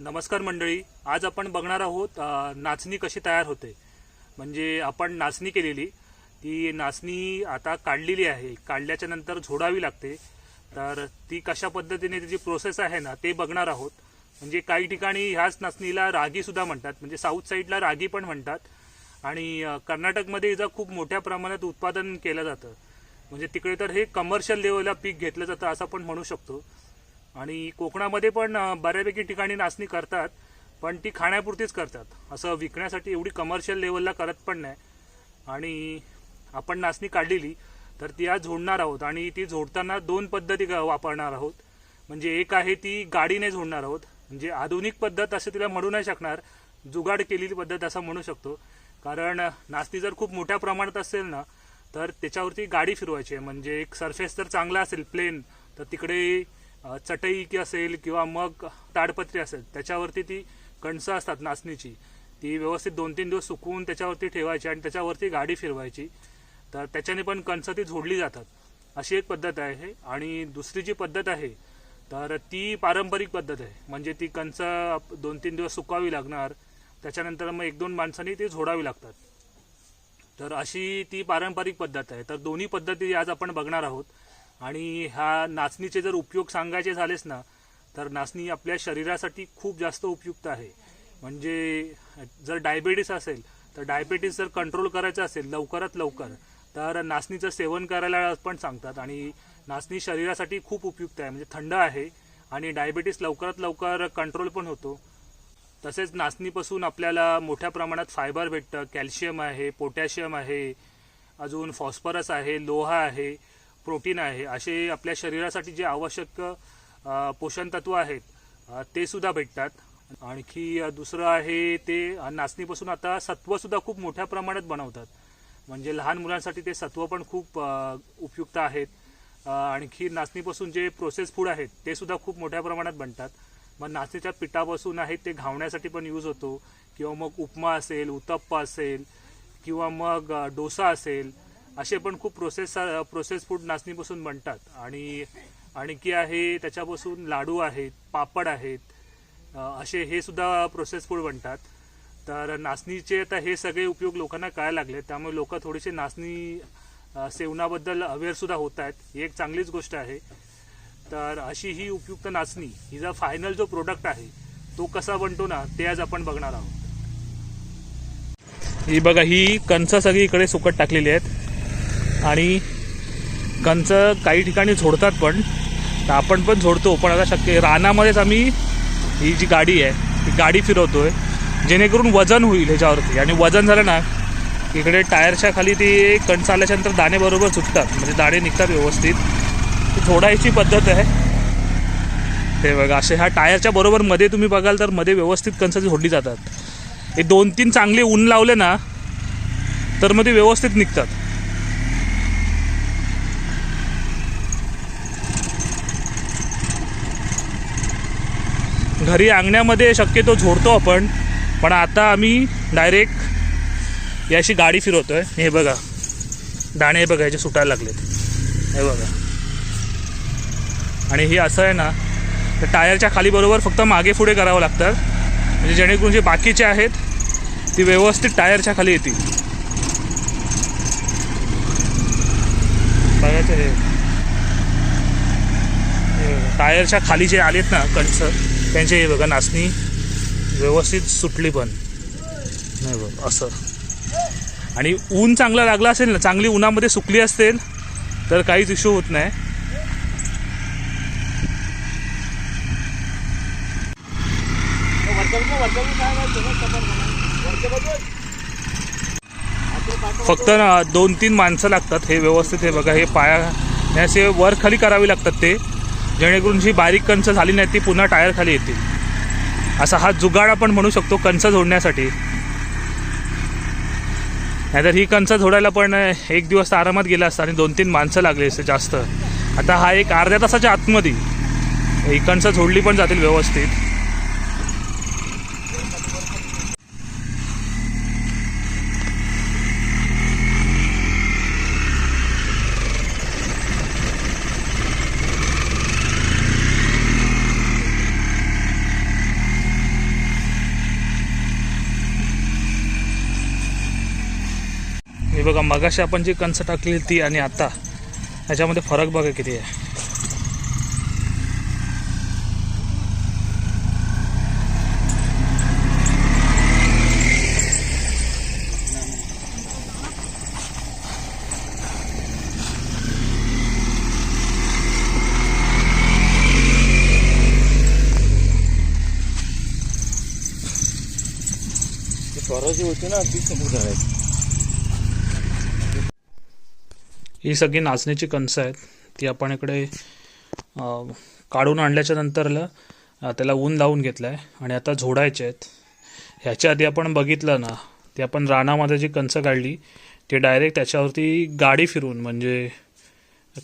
नमस्कार मंडळी आज आपण बघणार आहोत नाचणी कशी तयार होते. म्हणजे आपण नाचणी केलेली ती नाचणी आता काढलेली आहे. काढल्याच्या नंतर झोडावी लागते. तर ती कशा पद्धतीने त्याची प्रोसेस आहे ना ते बघणार आहोत. म्हणजे काही ठिकाणी ह्याच नाचणीला रागीसुद्धा म्हणतात. म्हणजे साऊथ साईडला रागी पण म्हणतात. आणि कर्नाटकमध्ये हिचं खूप मोठ्या प्रमाणात उत्पादन केलं जातं. म्हणजे तिकडे तर हे कमर्शियल लेवलला पीक घेतलं जातं असं आपण म्हणू शकतो. आणि कोकणामध्ये पण बऱ्यापैकी ठिकाणी नाचणी करतात पण ती खाण्यापुरतीच करतात. असं विकण्यासाठी एवढी कमर्शियल लेवलला करत पण नाही. आणि आपण नाचणी काढलेली तर ती आज झोडणार आहोत. आणि ती झोडताना दोन पद्धती ग- वापरणार आहोत. म्हणजे एक आहे ती गाडीने झोडणार आहोत. म्हणजे आधुनिक पद्धत असं तिला म्हणू नाही शकणार. जुगाड केलेली पद्धत असं म्हणू शकतो. कारण नाचणी जर खूप मोठ्या प्रमाणात असेल ना तर त्याच्यावरती गाडी फिरवायची आहे. म्हणजे एक सरफेस तर चांगला असेल प्लेन तर तिकडे चटई की असेल किंवा मग ताडपत्री असेल त्याच्यावरती ती कणसं असतात नाचणीची. ती व्यवस्थित दोन तीन दिवस सुकवून त्याच्यावरती ठेवायची आणि त्याच्यावरती गाडी फिरवायची. तर त्याच्याने पण कणसं ती झोडली जातात. अशी एक पद्धत आहे. आणि दुसरी जी पद्धत आहे तर ती पारंपरिक पद्धत आहे. म्हणजे ती कणसं दोन तीन दिवस सुकावी लागणार त्याच्यानंतर मग एक दोन माणसांनी ती झोडावी लागतात. तर अशी ती पारंपरिक पद्धत आहे. तर दोन्ही पद्धती आज आपण बघणार आहोत. आणि ह्या नाचणीचे जर उपयोग सांगायचे झालेच ना तर नाचणी आपल्या शरीरासाठी खूप जास्त उपयुक्त आहे. म्हणजे जर डायबेटीस असेल तर डायबेटीस जर कंट्रोल करायचं असेल लवकरात लवकर तर नाचणीचं सेवन करायला पण सांगतात. आणि नाचणी शरीरासाठी खूप उपयुक्त आहे. म्हणजे थंड आहे आणि डायबेटीस लवकरात लवकर कंट्रोल पण होतो. तसेच नाचणीपासून आपल्याला मोठ्या प्रमाणात फायबर भेटतं. कॅल्शियम आहे पोटॅशियम आहे अजून फॉस्फरस आहे लोहा आहे. प्रोटीन आहे. असे आपल्या शरीरासाठी जे आवश्यक पोषण तत्व आहेत ते सुद्धा भेटतात. आणखी दुसरं आहे ते नाचणीपासून आता सत्वसुद्धा खूप मोठ्या प्रमाणात बनवतात. म्हणजे लहान मुलांसाठी ते सत्व पण खूप उपयुक्त आहेत. आणखी नाचणीपासून जे प्रोसेस फूड आहेत ते सुद्धा खूप मोठ्या प्रमाणात बनतात. मग नाचणीच्या पिठापासून आहेत ते घावण्यासाठी पण यूज होतो. किंवा मग उपमा असेल उत्तप्पा असेल किंवा मग डोसा असेल असे पण खूप प्रोसेस प्रोसेस फूड नाचणीपासून बनतात. आणि आणखी आहे त्याच्यापासून लाडू आहेत पापड आहेत असे हे सुद्धा प्रोसेस फूड बनतात. तर नाचणीचे आता हे सगळे उपयोग लोकांना कळायला लागले. त्यामुळे लोक थोडेसे नाचणी सेवनाबद्दल अवेअरसुद्धा होत आहेत. ही एक चांगलीच गोष्ट आहे. तर अशी ही उपयुक्त नाचणी हिचा फायनल जो प्रोडक्ट आहे तो कसा बनतो ना ते आज आपण बघणार आहोत. ही बघा ही कणसं सगळी इकडे सुकट टाकलेली आहेत. आणि कंच काही ठिकाणी झोडतात पण आपण पण झोडतो पण आता शक्य रानामध्येच आम्ही ही जी गाडी आहे ती गाडी फिरवतो आहे जेणेकरून वजन होईल ह्याच्यावरती. आणि वजन झालं ना इकडे टायरच्या खाली ती कणस आल्याच्यानंतर दाणे बरोबर सुटतात म्हणजे दाणे निघतात व्यवस्थित. ती पद्धत आहे. ते बघा असे ह्या टायरच्या बरोबर मध्ये तुम्ही बघाल तर मध्ये व्यवस्थित कणसं झोडली जातात. हे दोन तीन चांगले ऊन लावले ना तर मग ते व्यवस्थित निघतात. घरी अंगण्यामध्ये शक्यतो झोडतो आपण पण आता आम्ही डायरेक्ट याशी गाडी फिरवतो आहे हे बघा. दाणे हे बघा याचे सुटायला लागलेत. हे बघा. आणि हे असं आहे ना तर टायरच्या खाली बरोबर फक्त मागे पुढे करावं लागतात म्हणजे जेणेकरून जे बाकीचे आहेत ती व्यवस्थित टायरच्या खाली येतील. बघायचं हे. टायरच्या खाली जे आलेत ना कणस त्यांचे हे बघा नाचणी व्यवस्थित सुटली पण. नाही बघ असं. आणि ऊन चांगला लागला असेल ना चांगली उन्हामध्ये सुकली असेल तर काहीच इश्यू होत नाही. फक्त ना दोन तीन माणसं लागतात हे व्यवस्थित हे बघा हे पाया असे वर खाली करावी लागतात ते. जेणेकरून जी बारीक कंच झाली नाही ती पुन्हा टायर खाली येतील. असा हा जुगाड आपण म्हणू शकतो कंच जोडण्यासाठी. नाहीतर ही कंच जोडायला पण एक दिवस तर आरामात गेला असता आणि दोन तीन माणसं लागली असते जास्त. आता हा एक अर्ध्या तासाच्या आतमध्ये ही कंच जोडली पण जातील व्यवस्थित. बघा मगाशी आपण जी कणसं टाकली ती आणि आता ह्याच्यामध्ये फरक बघा किती आहे. ती स्वराची होती ना ती समोर आहे ही सगळी नाचणीची कणसं आहेत. ती आपण इकडे काढून आणल्याच्या नंतरला त्याला ऊन लावून घेतलं आहे आणि आता झोडायचे आहेत. ह्याच्या आधी आपण बघितलं ना ती आपण रानामध्ये जी कणसं काढली ती डायरेक्ट त्याच्यावरती गाडी फिरवून म्हणजे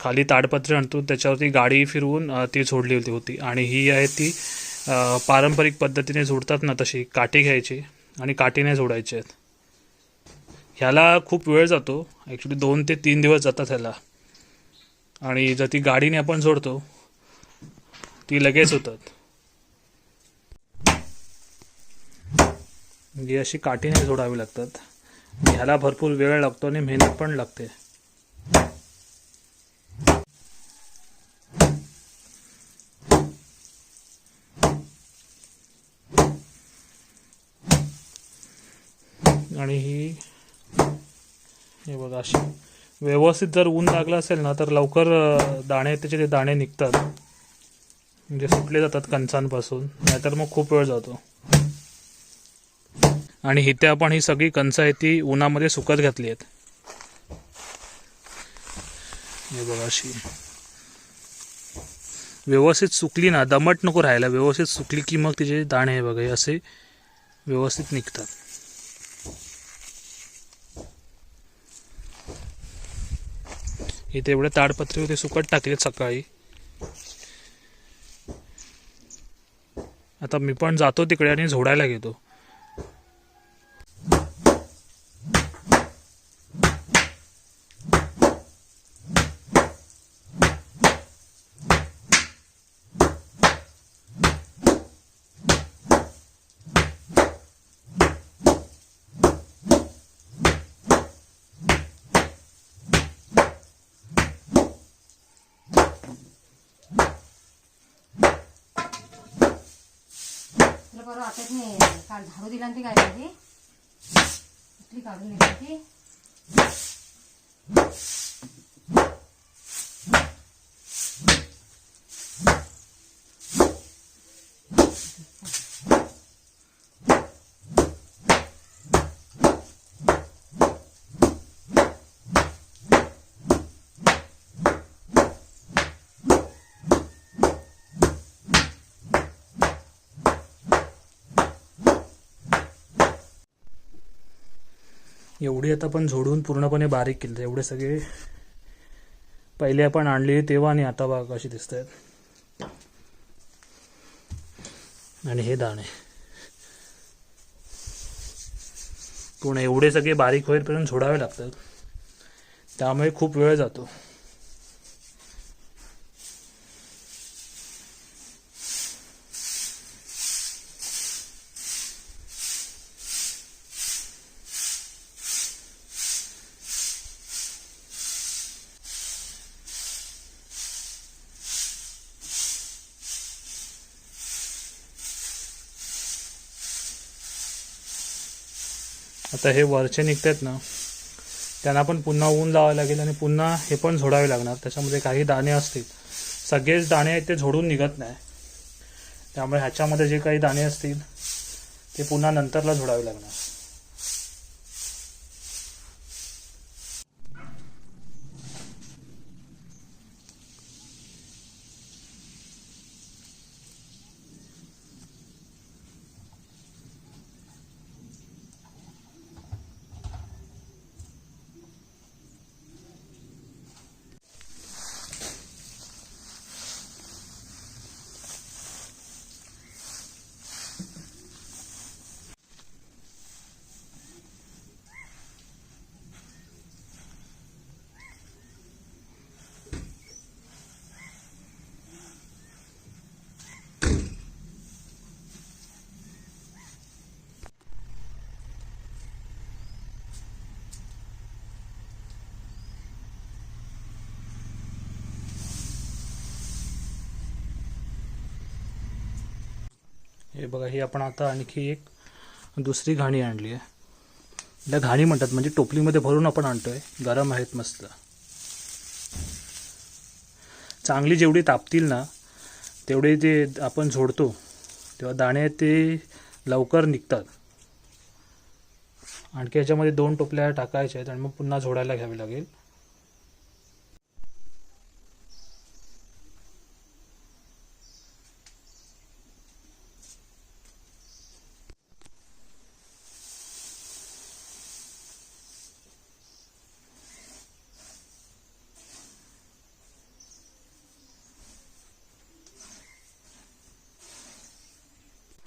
खाली ताडपत्री आणतो त्याच्यावरती गाडी फिरवून ती झोडली होती होती. आणि ही आहे ती पारंपरिक पद्धतीने झोडतात ना तशी काठी घ्यायची आणि काठीने झोडायची आहेत. ह्याला खूप वेळ जातो. ॲक्च्युली दोन ते तीन दिवस जातात ह्याला. आणि जर ती गाडीने आपण जोडतो ती लगेच होतात. म्हणजे अशी काठीने सोडावी लागतात. ह्याला भरपूर वेळ लागतो आणि मेहनत पण लागते आणि ही हे बघा अशी. व्यवस्थित जर ऊन लागलं असेल ना तर लवकर दाणे त्याचे ते दाणे निघतात म्हणजे सुटले जातात कणसांपासून नाहीतर मग खूप वेळ जातो. आणि इथे आपण ही सगळी कणसं आहे ती उन्हामध्ये सुकत घातली आहेत. हे बघा अशी. व्यवस्थित सुकली ना दमट नको राहायला व्यवस्थित सुकली की मग तिचे दाणे हे बघा हे असे व्यवस्थित निघतात. इथे एवढे ताडपत्री होते सुकट टाकलेत सकाळी. आता मी पण जातो तिकडे आणि झोडायला घेतो बरं वाटत नाही काल झाडू दिला ना ती काय झाली? काढून दिली ती. एवढी आता पण झोडून पूर्णपणे बारीक केली. एवढे सगळे पहिले आपण आणले तेव्हा आणि आता बाग अशी दिसत आहेत आणि हे दाणे. पूर्ण एवढे सगळे बारीक होईपर्यंत झोडावे लागतात. त्यामुळे खूप वेळ जातो. आता हे वरचे निघतात ना त्यांना पण पुन्हा ऊन लावावं लागेल आणि पुन्हा हे पण झोडावे लागणार. त्याच्यामध्ये काही दाणे असतील. सगळेच दाणे आहेत ते झोडून निघत नाही. त्यामुळे ह्याच्यामध्ये जे काही दाणे असतील ते पुन्हा नंतरला झोडावे लागणार. हे बघा ही आपण आता आणखी एक दुसरी घाणी आणली आहे. त्या घाणी म्हणतात म्हणजे टोपलीमध्ये भरून आपण आणतो आहे गरम आहेत मस्त. चांगली जेवढी तापतील ना तेवढे ते आपण झोडतो तेव्हा दाणे ते लवकर निघतात. आणखी याच्यामध्ये दोन टोपल्या टाकायच्या आहेत आणि मग पुन्हा झोडायला घ्यावी लागेल.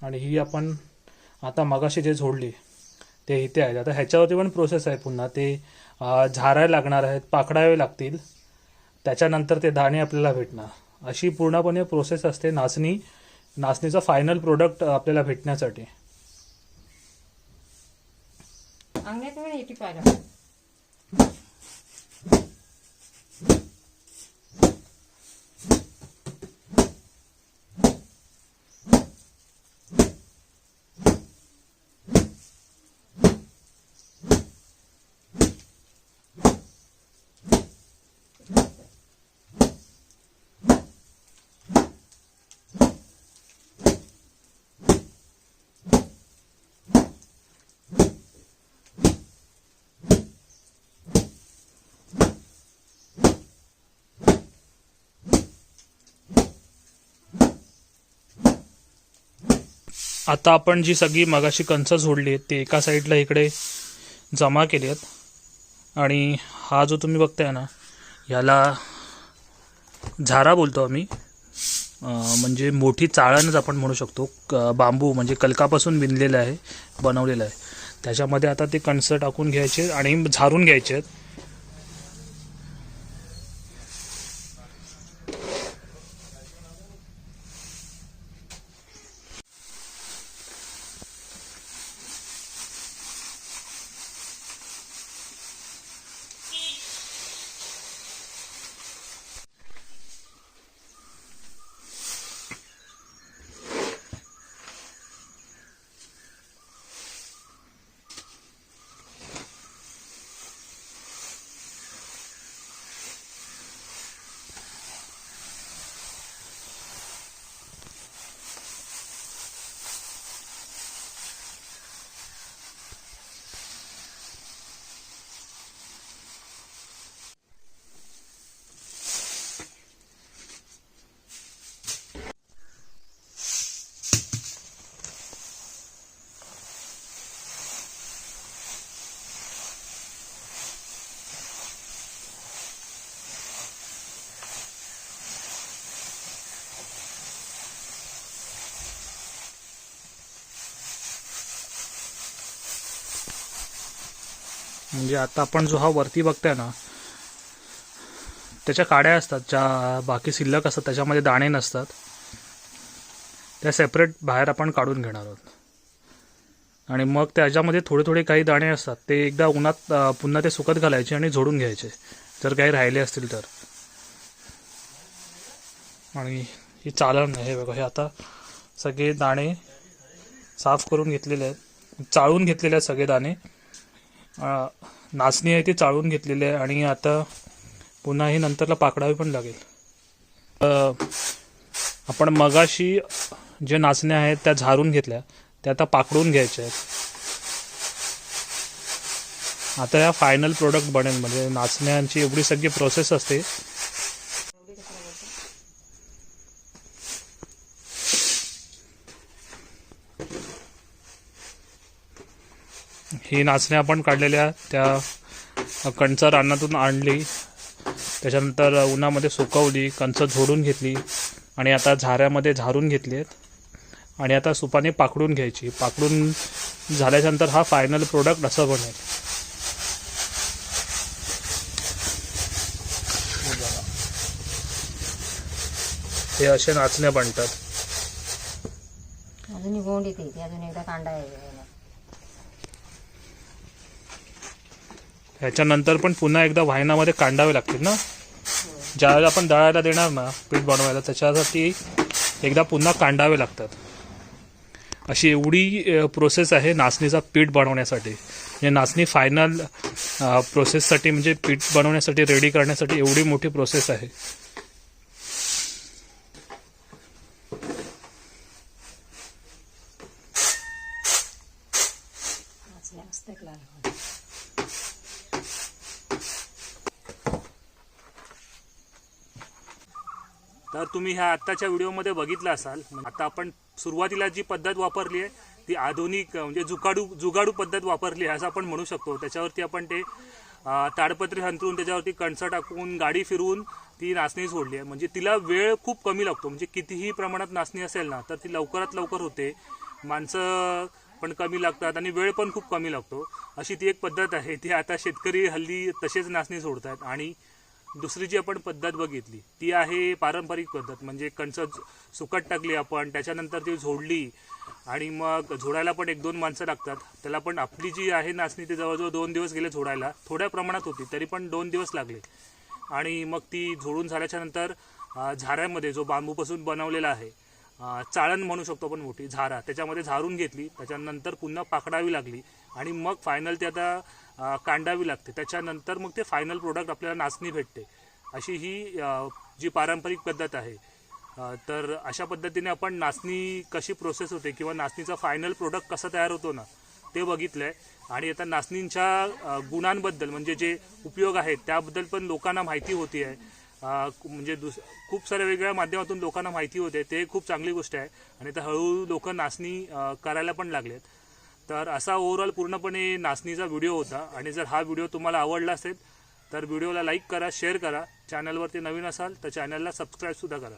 आणि ही आपण आता मगाशी जे झोडली ते इथे आहेत आता ह्याच्यावरती पण प्रोसेस आहे पुन्हा. ते झारायला लागणार आहेत पाकडावे लागतील. त्याच्यानंतर ते दाणे आपल्याला भेटणार. अशी पूर्णपणे प्रोसेस असते नाचणी नाचणीचं फायनल प्रोडक्ट आपल्याला भेटण्यासाठी. आता आपण जी सगळी मगाशी कंच झोडली आहेत ते एका साईडला इकडे जमा केली आहेत. आणि हा जो तुम्ही बघताय ना याला झारा बोलतो आम्ही. म्हणजे मोठी चाळणच आपण म्हणू शकतो. क- बांबू म्हणजे कलकापासून विणलेलं आहे बनवलेलं आहे. त्याच्यामध्ये आता ते कणसं टाकून घ्यायचे आणि झारून घ्यायचे आहेत. म्हणजे आता आपण जो हा वरती बघताय ना त्याच्या काड्या असतात ज्या बाकी शिल्लक असतात त्याच्यामध्ये दाणे नसतात. त्या सेपरेट बाहेर आपण काढून घेणार आहोत. आणि मग त्याच्यामध्ये थोडे थोडे काही दाणे असतात ते एकदा उन्हात पुन्हा ते सुकत घालायचे आणि झोडून घ्यायचे. जर काही राहिले असतील तर. आणि ही चालण हे बघा हे आता सगळे दाणे साफ करून घेतलेले आहेत. चाळून घेतलेले आहेत सगळे दाणे. नाचणी आहे ती चाळून घेतलेली आहे आणि आता पुन्हा ही नंतरला पाकडावी पण लागेल. आपण मगाशी जे नाचण्या आहेत त्या झारून घेतल्या त्या आता पाकडून घ्यायच्या आहेत. आता या फायनल प्रोडक्ट बनेल म्हणजे नाचण्यांची एवढी सगळी प्रोसेस असते ही नाचण्या आपण काढलेल्या त्या कणचं रानातून आणली. त्याच्यानंतर उन्हामध्ये सुकवली कणसं झोडून घेतली आणि आता झाऱ्यामध्ये झारून घेतली आहेत आणि आता सुपाने पाकडून घ्यायची. पाकडून झाल्याच्यानंतर हा फायनल प्रोडक्ट असं बनेल. हे असे नाचण्या बनतात. अजून गोंड येते अजून एकदा कांदा ह्याच्यानंतर पण पुन्हा एकदा वाहिनामध्ये कांडावे लागतील ना? ज्यावेळेला आपण दळायला देणार ना पीठ बनवायला त्याच्यासाठी एकदा पुन्हा कांडावे लागतात. अशी एवढी प्रोसेस आहे नाचणीचा पीठ बनवण्यासाठी. म्हणजे नाचणी फायनल प्रोसेससाठी म्हणजे पीठ बनवण्यासाठी रेडी करण्यासाठी एवढी मोठी प्रोसेस आहे नाचण्या मस्त एक लाल होते. तर तुम्ही ह्या आत्ताच्या व्हिडिओमध्ये बघितलं असाल. म्हणजे आता आपण सुरुवातीला जी पद्धत वापरली आहे ती आधुनिक म्हणजे जुगाडू जुगाडू पद्धत वापरली आहे असं आपण म्हणू शकतो. त्याच्यावरती आपण ते ताडपत्री हंतरून त्याच्यावरती कणसं टाकून गाडी फिरवून ती नाचणी सोडली आहे. म्हणजे तिला वेळ खूप कमी लागतो. म्हणजे कितीही प्रमाणात नाचणी असेल ना तर ती लवकरात लवकर होते. माणसं पण कमी लागतात आणि वेळ पण खूप कमी लागतो. अशी ती एक पद्धत आहे. ती आता शेतकरी हल्ली तसेच नाचणी सोडतात आणि दुसरी जी आपण पद्धत बघितली ती आहे पारंपरिक पद्धत म्हणजे कणसं सुकट टाकली आपण त्याच्यानंतर ती झोडली आणि मग झोडायला पण एक दोन माणसं लागतात. त्याला पण आपली जी आहे नाचणी ती जवळजवळ दोन दिवस गेले झोडायला. थोड्या प्रमाणात होती तरी पण दोन दिवस लागले. आणि मग ती झोडून झाल्याच्यानंतर झाऱ्यामध्ये जो बांबूपासून बनवलेला आहे चाळण म्हणू शकतो आपण मोठी झारा. त्याच्यामध्ये झारून घेतली त्याच्यानंतर पुन्हा पाकडावी लागली आणि मग फायनल ते आता कांडावी लागते. त्याच्यानंतर मग ते फायनल प्रोडक्ट आपल्याला नाचणी भेटते. अशी ही जी पारंपरिक पद्धत आहे. तर अशा पद्धतीने आपण नाचणी कशी प्रोसेस होते किंवा नाचणीचा फायनल प्रोडक्ट कसा तयार होतो ना ते बघितलं आहे आणि आता नाचणींच्या गुणांबद्दल म्हणजे जे उपयोग आहेत त्याबद्दल पण लोकांना माहिती होती आहे म्हणजे दुस खूप साऱ्या वेगळ्या माध्यमातून लोकांना माहिती होते. ते खूप चांगली गोष्ट आहे. आणि तर हळूहळू लोक नाचणी करायला पण लागलेत. तर असा ओव्हरऑल पूर्णपणे नाचणीचा व्हिडिओ होता. आणि जर हा व्हिडिओ तुम्हाला आवडला असेल तर व्हिडिओला लाईक करा शेअर करा. चॅनलवरती नवीन असाल तर चॅनलला सबस्क्राईबसुद्धा करा.